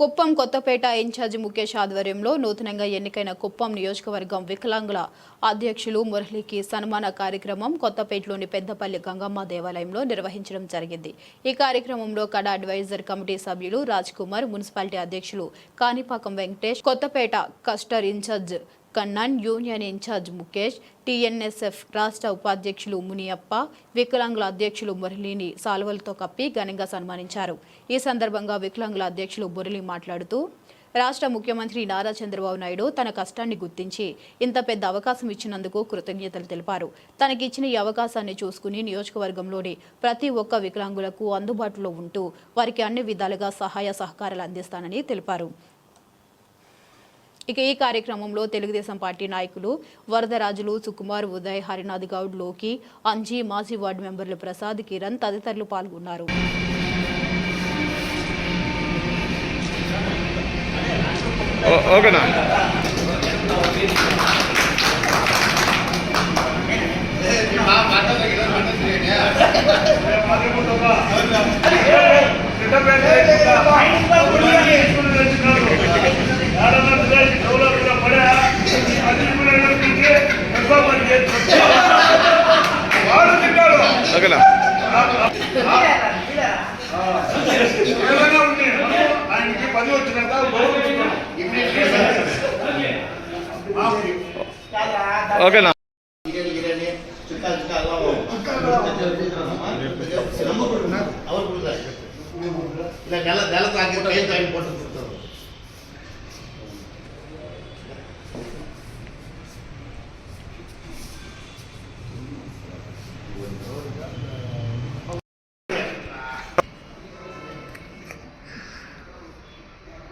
Kuppam Kothapeta incharge Mukesh ఆధ్వర్యంలో నూతనంగా ఎన్నికైన కుప్పం నియోజకవర్గం వికలాంగుల అధ్యక్షులు మురళికి సన్మాన కార్యక్రమం కొత్తపేటలోని పెద్దపల్లి గంగమ్మ దేవాలయంలో నిర్వహించడం జరిగింది. ఈ కార్యక్రమంలో కడ అడ్వైజర్ కమిటీ సభ్యులు రాజ్ కుమార్ మున్సిపాలిటీ అధ్యక్షులు Kanipakam Venkatesh Kothapeta cluster in charge Kannan union in charge Mukesh TNSF రాష్ట్ర ఉపాధ్యక్షులు మునియప్ప వికలాంగుల అధ్యక్షులు మురళిని సాల్వలతో కప్పి ఘనంగా సన్మానించారు. ఈ సందర్భంగా వికలాంగుల అధ్యక్షులు మురళి మాట్లాడుతూ రాష్ట్ర ముఖ్యమంత్రి నారా చంద్రబాబు నాయుడు తన కష్టాన్ని గుర్తించి ఇంత పెద్ద అవకాశం ఇచ్చినందుకు కృతజ్ఞతలు తెలిపారు. తనకిచ్చిన ఈ అవకాశాన్ని చూసుకుని నియోజకవర్గంలోని ప్రతి ఒక్క వికలాంగులకు అందుబాటులో ఉంటూ వారికి అన్ని విధాలుగా సహాయ సహకారాలు అందిస్తానని తెలిపారు. ఇక ఈ కార్యక్రమంలో తెలుగుదేశం పార్టీ నాయకులు వరదరాజులు సుకుమార్ ఉదయ్ హరినాథ్ గౌడ్లోకి అంజీ మాజీ వార్డు మెంబర్లు ప్రసాద్ కిరణ్ తదితరులు పాల్గొన్నారు ఓకేనా ఓకేనా பதிவு வச்சுக்கிறதா அவர் கொடுக்குறாரு நில நிலத்தாக்கி பயிர் தாக்கி போட்டு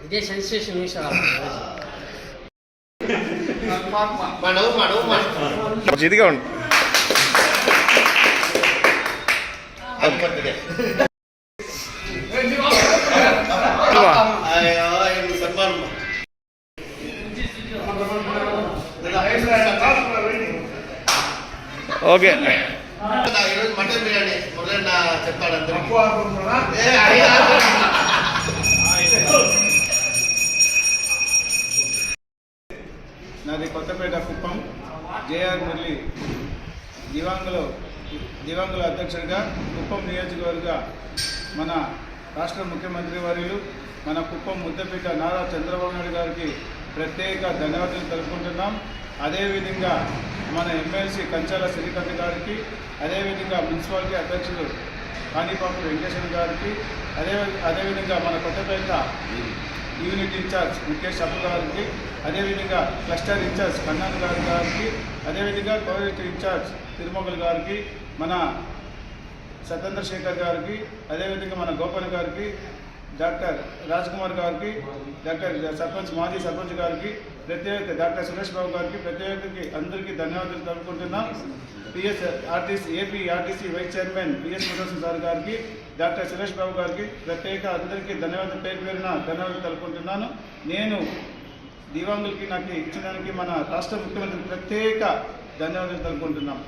Dia sensus ni salah. Manu, manu, manu. Jadi kan? Okay. Okay. Okay. Okay. Okay. Okay. Okay. Okay. Okay. JR Murali దివాంగులు దివాంగుల అధ్యక్షుడిగా కుప్పం నియోజకవర్గ మన రాష్ట్ర ముఖ్యమంత్రి వర్యులు మన కుప్పం ముద్దపీట నారా చంద్రబాబు నాయుడు గారికి ప్రత్యేక ధన్యవాదాలు తెలుపుకుంటున్నాం. అదేవిధంగా మన ఎమ్మెల్సీ కంచాల శ్రీకాంత్ గారికి అదేవిధంగా మున్సిపాలిటీ అధ్యక్షుడు కాణిపాపు వెంకటేశ్వర గారికి అదే అదేవిధంగా మన కొత్తపేట యూనిట్ ఇన్ఛార్జ్ ముఖేష్ అప్పు గారికి అదేవిధంగా క్లస్టర్ ఇన్ఛార్జ్ కన్నాన్ గారి గారికి అదేవిధంగా కోఆర్డినేటర్ ఇన్ఛార్జ్ తిరుమగల్ గారికి మన సత్యేంద్ర శేఖర్ గారికి అదేవిధంగా మన గోపాల్ గారికి డాక్టర్ రాజ్ కుమార్ గారికి డాక్టర్ సర్పంచ్ మాజీ సర్పంచ్ గారికి ప్రత్యేక డాక్టర్ సురేష్ బాబు గారికి ప్రత్యేకకి అందరికీ ధన్యవాదాలు తెలుపుకుంటున్నాం. PS RTC AP RTC vice chairman PS Pradarshan sir గారికి డాక్టర్ సురేష్ బాబు గారికి ప్రత్యేక అందరికీ ధన్యవాదాలు. పేరు పేరున ధన్యవాదాలు తెలుపుకుంటున్నాను. నేను దివాంగులకి నాకు ఇచ్చినందుకు మన రాష్ట్ర ముఖ్యమంత్రి ప్రత్యేక ధన్యవాదాలు తెలుపుకుంటున్నాం.